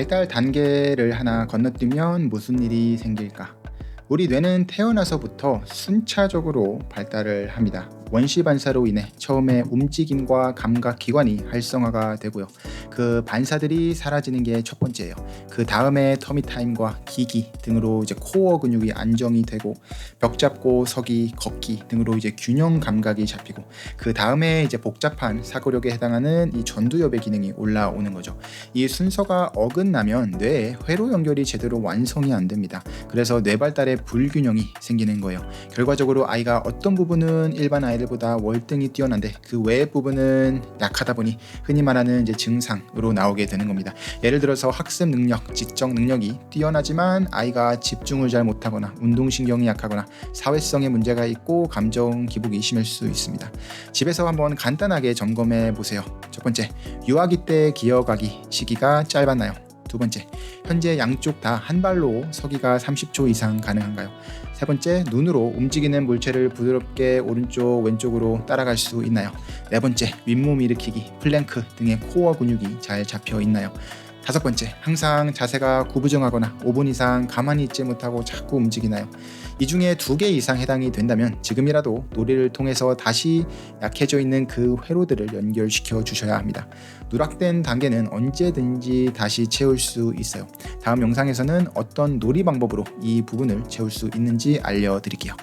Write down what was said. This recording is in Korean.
발달 단계를 하나 건너뛰면 무슨 일이 생길까? 우리 뇌는 태어나서부터 순차적으로 발달을 합니다. 원시 반사로 인해 처음에 움직임과 감각 기관이 활성화가 되고요. 그 반사들이 사라지는 게 첫 번째예요. 그 다음에 터미 타임과 기기 등으로 이제 코어 근육이 안정이 되고 벽 잡고 서기, 걷기 등으로 이제 균형 감각이 잡히고 그 다음에 이제 복잡한 사고력에 해당하는 이 전두엽의 기능이 올라오는 거죠. 이 순서가 어긋나면 뇌에 회로 연결이 제대로 완성이 안 됩니다. 그래서 뇌 발달에 불균형이 생기는 거예요. 결과적으로 아이가 어떤 부분은 일반 아이들보다 월등히 뛰어난데 그 외의 부분은 약하다 보니 흔히 말하는 이제 증상으로 나오게 되는 겁니다. 예를 들어서 학습 능력, 지적 능력이 뛰어나지만 아이가 집중을 잘 못하거나 운동신경이 약하거나 사회성에 문제가 있고 감정 기복이 심할 수 있습니다. 집에서 한번 간단하게 점검해 보세요. 첫 번째, 유아기 때 기어가기 시기가 짧았나요? 두 번째, 현재 양쪽 다 한 발로 서기가 30초 이상 가능한가요? 세 번째, 눈으로 움직이는 물체를 부드럽게 오른쪽 왼쪽으로 따라갈 수 있나요? 네 번째, 윗몸 일으키기, 플랭크 등의 코어 근육이 잘 잡혀 있나요? 다섯 번째, 항상 자세가 구부정하거나 5분 이상 가만히 있지 못하고 자꾸 움직이나요? 이 중에 두 개 이상 해당이 된다면 지금이라도 놀이를 통해서 다시 약해져 있는 그 회로들을 연결시켜 주셔야 합니다. 누락된 단계는 언제든지 다시 채울 수 있어요. 다음 영상에서는 어떤 놀이 방법으로 이 부분을 채울 수 있는지 알려드릴게요.